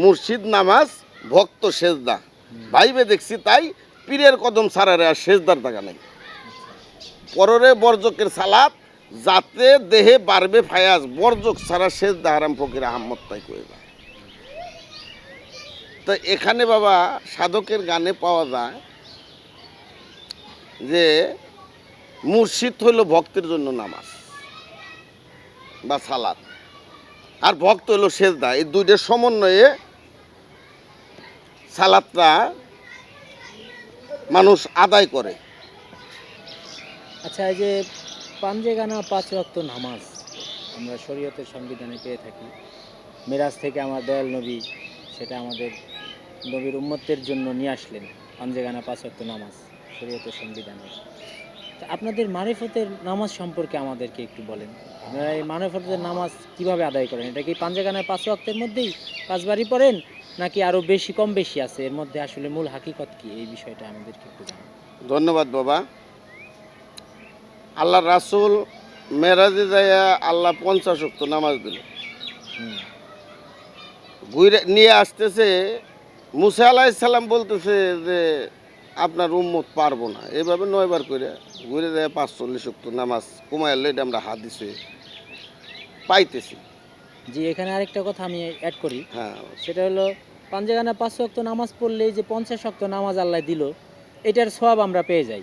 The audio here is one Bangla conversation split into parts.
মুর্শিদ নামাজ, ভক্ত সেজদা। ভাইবে দেখছি তাই পীরের কদম সারারে আর সেজদার টাকা নেই। পররে বর্জকের সালাত, যাতে দেহে বাড়বে ফায়াজ, বর্জক সারা সেজদা হারাম ফকির আহম্মদ তাই কয়ে যায় তো এখানে বাবা সাধকের গানে পাওয়া যায় যে মুর্শিদ হইল ভক্তের জন্য নামাজ বা সালাত, আর ভক্ত হইল সেজদা। এই দুইটার সমন্বয়ে সালাদটা মানুষ আদায় করে। আচ্ছা এই যে পাঞ্জে গানা পাঁচ রক্ত নামাজ আমরা শরীয়তের সংবিধানে পেয়ে থাকি। মেরাজ থেকে আমার দয়াল নবী সেটা আমাদের নবীর উম্মতের জন্য নিয়ে আসলেন পাঞ্জে গানা পাঁচ রক্ত নামাজ শরীয়তের সংবিধানে। তা আপনাদের মারিফতের নামাজ সম্পর্কে আমাদেরকে একটু বলেন। আপনারা এই মারিফতের নামাজ কীভাবে আদায় করেন? এটা কি পাঞ্জে গানায় পাঁচ রক্তের মধ্যেই পাঁচবারই পড়েন নাকি আরও বেশি কম বেশি আছে? এর মধ্যে আসলে মূল হাকিকত কি? এই বিষয়টা আমাদেরকে একটু জানান। ধন্যবাদ বাবা। আল্লাহ রাসুল মেরাজে যাইয়া আল্লাহ পঞ্চাশ অক্ত নামাজ দিল। ঘুরে নিয়ে আসতেছে মুসা আলাইসাল্লাম বলতেছে যে আপনার উম্মত পারব না। এইভাবে নয়বার করে ঘুরে যায় পাঁচচল্লিশ অক্ত নামাজ কমাইলে এটা আমরা হাদিসে পাইতেছি। জি এখানে আরেকটা কথা আমি অ্যাড করি। হ্যাঁ। সেটা হলো পাঞ্জাগানা পাঁচ ওয়াক্ত নামাজ পড়লেই যে পঞ্চাশ ওয়াক্ত নামাজ আল্লাহ দিল এটার সব আমরা পেয়ে যাই।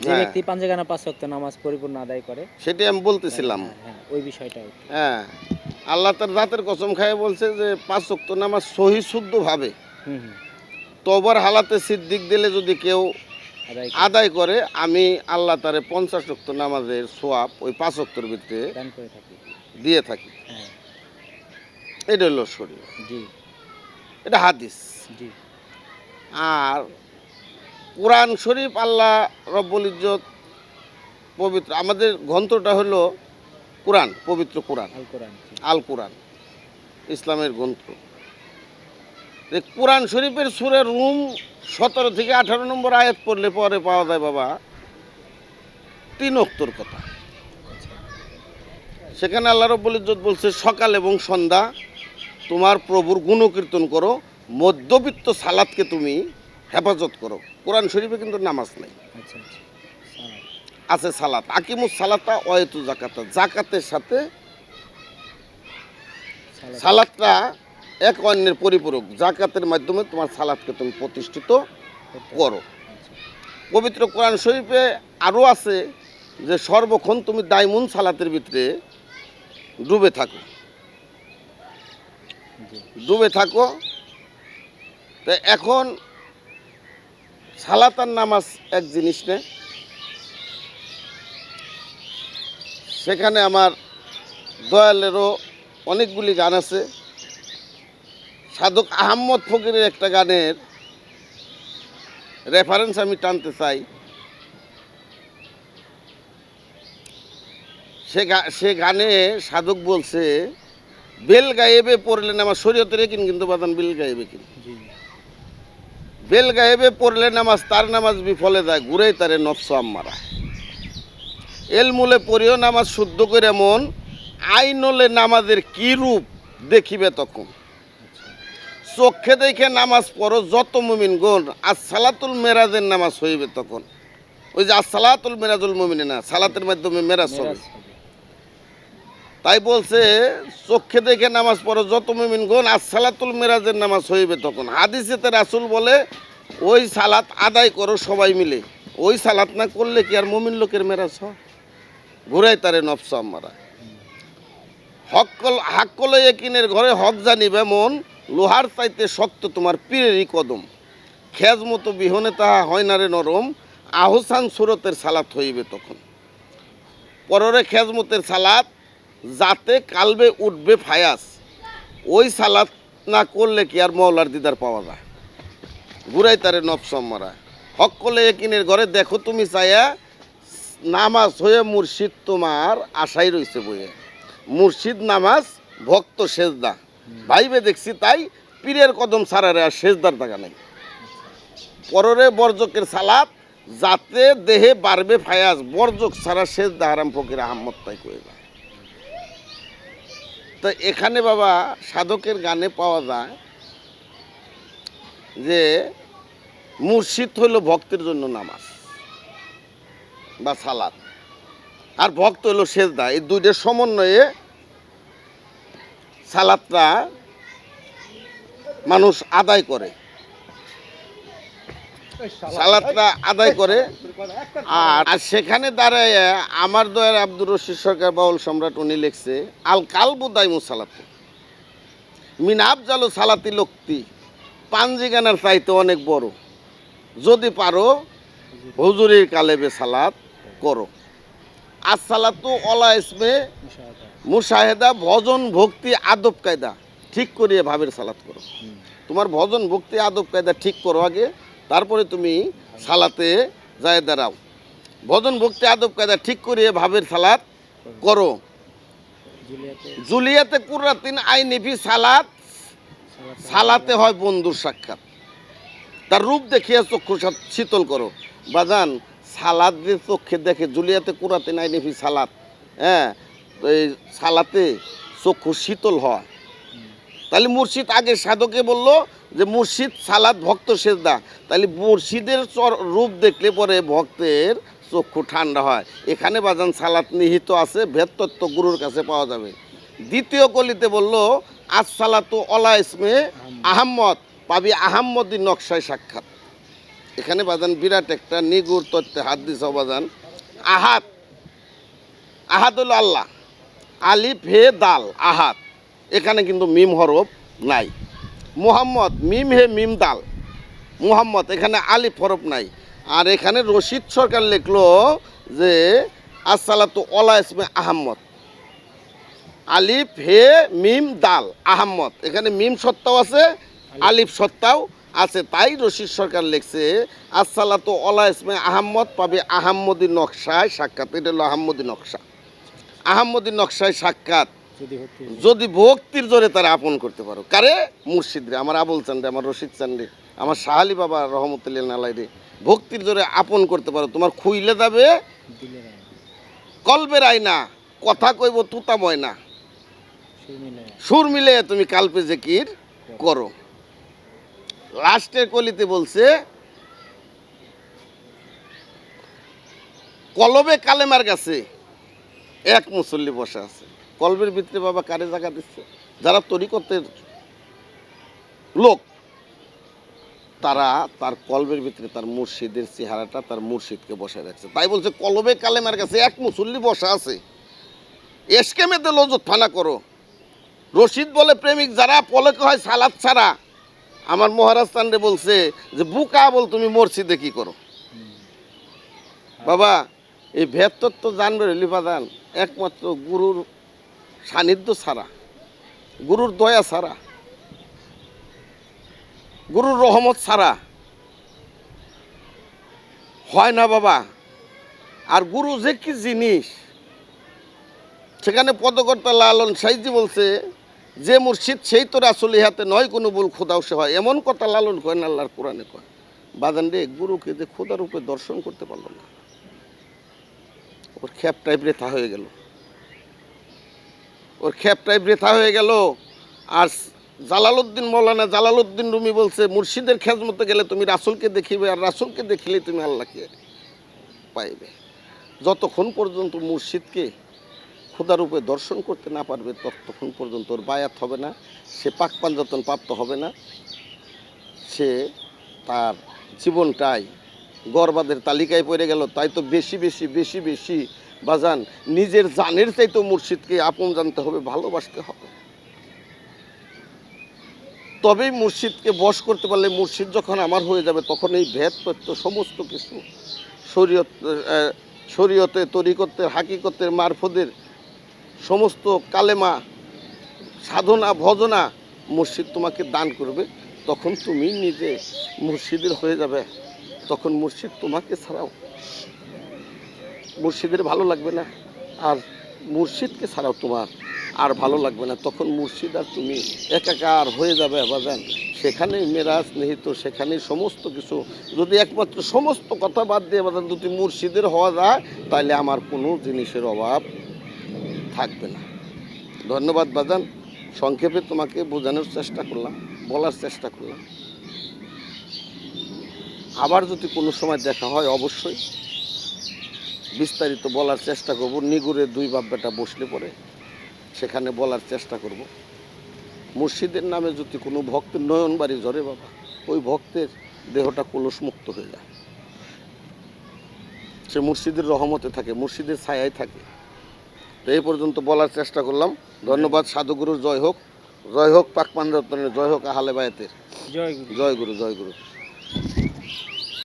যে হ্যাঁ। ব্যক্তি পাঞ্জাগানা পাঁচ ওয়াক্ত নামাজ পরিপূর্ণ আদায় করে সেটাই আমি বলতেছিলাম। হ্যাঁ, হ্যাঁ ওই বিষয়টা হ্যাঁ আল্লাহ তার জাতের কসম খায় বলছে যে পাঁচ অক্ত নামাজ সহি শুদ্ধভাবে তবর হালাতে সিদ্দিক দিলে যদি কেউ আদায় করে, আমি আল্লাহ তারে পঞ্চাশ অক্ত নামাজের সোয়াব ওই পাঁচ করে থাকি। দিয়ে থাকি। হ্যাঁ। এটা হলো শরীর জি। এটা হাদিস। আর কোরআন শরীফ আল্লাহ রব্বুল ইজ্জত পবিত্র আমাদের গ্রন্থটা হলো কোরআন পবিত্র কোরআন। আল কোরআন ইসলামের গ্রন্থ। কোরআন শরীফের সুরের রুম সতেরো থেকে আঠারো নম্বর আয়াত পড়লে পরে পাওয়া যায় বাবা তিন অক্তর কথা। আচ্ছা। সেখানে আল্লাহ রব্বুল ইজ্জত বলছে সকাল এবং সন্ধ্যা তোমার প্রভুর গুণকীর্তন করো মধ্যবিত্ত সালাদকে তুমি হেফাজত করো। কোরআন শরীফে কিন্তু নামাজ নেই। আচ্ছা আচ্ছা। আছে সালাত। আকিমুস সালাতা অয়েতু জাকাতা জাকাতের সাথে। সালাদটা এক অন্যের পরিপূরক। জাকাতের মাধ্যমে তোমার সালাদকে তুমি প্রতিষ্ঠিত করো। আচ্ছা। পবিত্র কোরআন শরীফে আরও আছে যে সর্বক্ষণ তুমি দাইমুন সালাতের ভিতরে ডুবে থাকো। ডুবে থাকো। তো এখন সালাতার নামাজ এক জিনিস নে। সেখানে আমার দয়ালেরও অনেকগুলি গান আছে। সাধক আহম্মদ ফকিরের একটা গানের রেফারেন্স আমি টানতে চাই। সে গানে সাধক বলছে বেল গায়েবে পড়লেন আমার শরীয়তের কিন কিন্তু বাদান বেল গায়েবে কিন। বেল গায়েবে পড়লে নামাজ তার নামাজ বিফলে যায় ঘুরেই তারে নফস আম্মারা এল মূলে পড়িও নামাজ শুদ্ধ করে মন আইনলে নামাজের কি রূপ দেখিবে তখন। চোখে দেখে নামাজ পড়ো যত মুমিন গুণ আর সালাতুল মেরাজের নামাজ হইবে তখন। ওই যে আর সালাতুল মেরাজুল মুমিনে না সালাতের মাধ্যমে মেরাজ হবে। তাই বলছে, চোখে দেখে নামাজ পড়ো, যত মুমিন গুণ, আর সালাতুল মেরাজের নামাজ হইবে তখন। হাদিসেতে রাসুল বলে, ওই সালাত আদায় করো সবাই মিলে। ওই সালাত না করলে কি আর মুমিন লোকের মেরাজ হয়? ঘুরাই তারে নফস আমারা হকল হাক্কল একিনের ঘরে হক জানিবে মন, লোহার চাইতে শক্ত তোমার পীরেরই কদম। খেজ মতো বিহনে তাহা হয় না রে নরম, আহসান সুরতের সালাত হইবে তখন। পররে খেজমতের সালাত যাতে কালবে উঠবে ফায়াস, ওই সালাত না করলে কি আর মৌলার দিদার পাওয়া যায়? ঘুরাই তারে নফসম্মরা হক করলে একিনের ঘরে দেখো তুমি চাইয়া নামাজ হয়ে মুর্শিদ তোমার আশাই রইছে বইয়ে। মুর্শিদ নামাজ ভক্ত সেজদা। ভাইবে দেখছি তাই পীরের কদম সারারে আর সেজদার টাকা নেই। পররে বর্জকের সালাত যাতে দেহে বাড়বে ফায়াজ বর্জক ছাড়া সেজদা হারাম ফকির আহম্মদ তাই কয়ে যায়। তো এখানে বাবা সাধকের গানে পাওয়া যায় যে মুর্শিদ হইল ভক্তের জন্য নামাজ বা সালাদ আর ভক্ত হইল সেজদা। এই দুইটার সমন্বয়ে সালাদটা মানুষ আদায় করে। সালাদটা আদায় করে। আর আর সেখানে দাঁড়ায় আমার দয়ার আব্দুর রশিদ সরকার বাউল সম্রাট উনি লিখছে আল কালবু দাইমু সালাতে। মিনাব জালো সালাতি লোকতি। পাঞ্জিগানার চাইতে অনেক বড়। যদি পারো হুজুরির কালেবে সালাত করো। আর সালাতু অলা ইসমে। মুশাহেদা ভজন ভক্তি আদব কায়দা ঠিক করিয়ে ভাবের সালাত করো। তোমার ভজন ভক্তি আদব কায়দা ঠিক করো আগে। তারপরে তুমি সালাতে যায় দাঁড়াও। ভজন ভক্তি আদব কায়দা ঠিক করিয়ে ভাবের সালাত করো। জুলিয়াতে কুর্রাতিন আই নিফি সালাত সালাত হয় বন্ধুর সাক্ষাৎ। তার রূপ দেখিয়ে চক্ষু শীতল করো। বাজান সালাদ যে চোখে দেখে জুলিয়াতে কুরাতে নাই নিফি সালাত হ্যাঁ এই সালাতে চক্ষু শীতল হয়। তাহলে মুর্শিদ আগে সাধকে বলল যে মুর্শিদ সালাদ ভক্ত সেজদা। তাহলে মুর্শিদের রূপ দেখলে পরে ভক্তের চক্ষু ঠান্ডা হয়। এখানে বাজান সালাত নিহিত আছে ভেদতত্ত্ব গুরুর কাছে পাওয়া যাবে। দ্বিতীয় কলিতে বলল, আজ সালাতু অলা ইসমে আহম্মদ। পাবি আহম্মদী নকশায় সাক্ষাৎ। এখানে বাজান বিরাট একটা নিগুর তত্ত্বে হাত দিছ বাজান। আহাত আহাদ হলো আল্লাহ, আলিফ হে দাল আহাত এখানে কিন্তু মিম হরফ নাই। মুহাম্মদ মিম হে মিম দাল। মুহাম্মদ এখানে আলিফ হরফ নাই। আর এখানে রশিদ সরকার লিখলো যে আসসালাতু অলা ইসমে আহম্মদ। আলিফ হে মিম দাল আহম্মদ। এখানে মিম সত্তাও আছে আলিফ। সত্তাও আছে। তাই রশিদ সরকার লিখছে আসসালাতু অলা ইসমে আহম্মদ পাবে আহম্মদী নকশায় সাক্ষাৎ। এটা হলো আহম্মদী নকশা। আহম্মদী নকশায় সাক্ষাৎ। যদি ভক্তির জোরে। তারা আপন করতে পারো। কারে? মুর্শিদ রে আমার আবুল চান রে আমার রশিদ চান রে আমার শাহালি বাবা রহমতুল্লাহ নালাই রে। ভক্তির জোরে আপন করতে পারো। তোমার খুইলে যাবে না কলবের আয়না কথা কইব তুতা ময়না সুর মিলে সুর মিলে তুমি কালপে জেকির করো। লাস্টের কলিতে বলছে কলবে কালেমার কাছে এক মুসল্লি বসে আছে। কলবের ভিতরে বাবা কারে জায়গা দিচ্ছে। যারা তরিকতের লোক তারা তার কলবের ভিতরে তার মুর্শিদের চেহারাটা তার মুর্শিদকে বসায় রাখছে। তাই বলছে কলবে কালেমার কাছে এক মুসল্লি বসা আছে। এসকে মেতে লজত ফানা করো। রশিদ বলে প্রেমিক যারা পলকে হয় সালাদ ছাড়া। আমার মহারাজ তান্ডে বলছে যে বুকা বল তুমি মসজিদে কি করো? বাবা এই ভেদ তত্ত্ব জানবে লিপাদান একমাত্র গুরুর সান্নিধ্য ছাড়া, গুরুর দয়া ছাড়া, গুরুর রহমত ছাড়া হয় না বাবা। আর গুরু যে কি জিনিস, সেখানে পদকর্তা লালন সাইজি বলছে, যে মুর্শিদ সেই তো রাসুল ইহাতে নয় কোনো ভুল, খোদাও সে হয়। এমন কথা লালন কয় না আল্লাহর কোরআনে কয়। বাদান রে, গুরুকে যে খোদার রূপে দর্শন করতে পারল না, ওর খ্যাপটাই তা হয়ে গেল। ওর খ্যাপটাই বৃথা হয়ে গেল। আর জালালউদ্দিন মৌলানা জালালউদ্দিন রুমি বলছে, মুর্শিদের খেজমতে গেলে তুমি রাসুলকে দেখিবে, আর রাসুলকে দেখিলে তুমি আল্লাহকে পাইবে। যতক্ষণ পর্যন্ত মুর্শিদকে ক্ষুদারূপে দর্শন করতে না পারবে, ততক্ষণ পর্যন্ত ওর বায়াত হবে না, সে পাক পাঞ্জতন প্রাপ্ত হবে না। সে তার জীবনটাই গর্বাদের তালিকায় পড়ে গেল। তাই তো বেশি বেশি বেশি বেশি বাজান নিজের জানের চাইতো মুর্শিদকে আপন জানতে হবে, ভালোবাসতে হবে। তবেই মুর্শিদকে বশ করতে পারলে মুর্শিদ যখন আমার হয়ে যাবে, তখন এই ভেদ তত্ত্ব সমস্ত কিছু শরীয়ত শরীয়তে, তরিকতের, হাকিকতের, মারফতের সমস্ত কালেমা, সাধনা, ভজনা মুর্শিদ তোমাকে দান করবে, তখন তুমি নিজে মুর্শিদের হয়ে যাবে। তখন মুর্শিদ তোমাকে ছাড়াও মুর্শিদের ভালো লাগবে না। আর মুর্শিদকে ছাড়াও তোমার আর ভালো লাগবে না। তখন মুর্শিদ আর তুমি একাকার হয়ে যাবে বাজান সেখানেই মেরাজ নিহিত, সেখানেই সমস্ত কিছু। যদি একমাত্র সমস্ত কথা বাদ দিয়ে বাজান যদি মুর্শিদের হওয়া যায় তাহলে আমার কোনো জিনিসের অভাব থাকবে না। ধন্যবাদ, বাজান। সংক্ষেপে তোমাকে বোঝানোর চেষ্টা করলাম, বলার চেষ্টা করলাম। আবার যদি কোনো সময় দেখা হয়, অবশ্যই। বিস্তারিত বলার চেষ্টা করব। নিগুড়ে দুই বাপ বেটা বসলে পরে সেখানে বলার চেষ্টা করব। মুর্শিদের নামে যদি কোনো ভক্তের নয়ন বাড়ি ঝরে বাবা ওই ভক্তের দেহটা কলস মুক্ত হয়ে যায়। সে মুর্শিদের রহমতে থাকে মুর্শিদের ছায়ায় থাকে। তো এই পর্যন্ত বলার চেষ্টা করলাম। ধন্যবাদ সাধুগুরুর জয় হোক। জয় হোক পাক পাঞ্জাতনের জয় হোক আহলে বায়াতের। জয় গুরু। জয় গুরু জয় গুরু।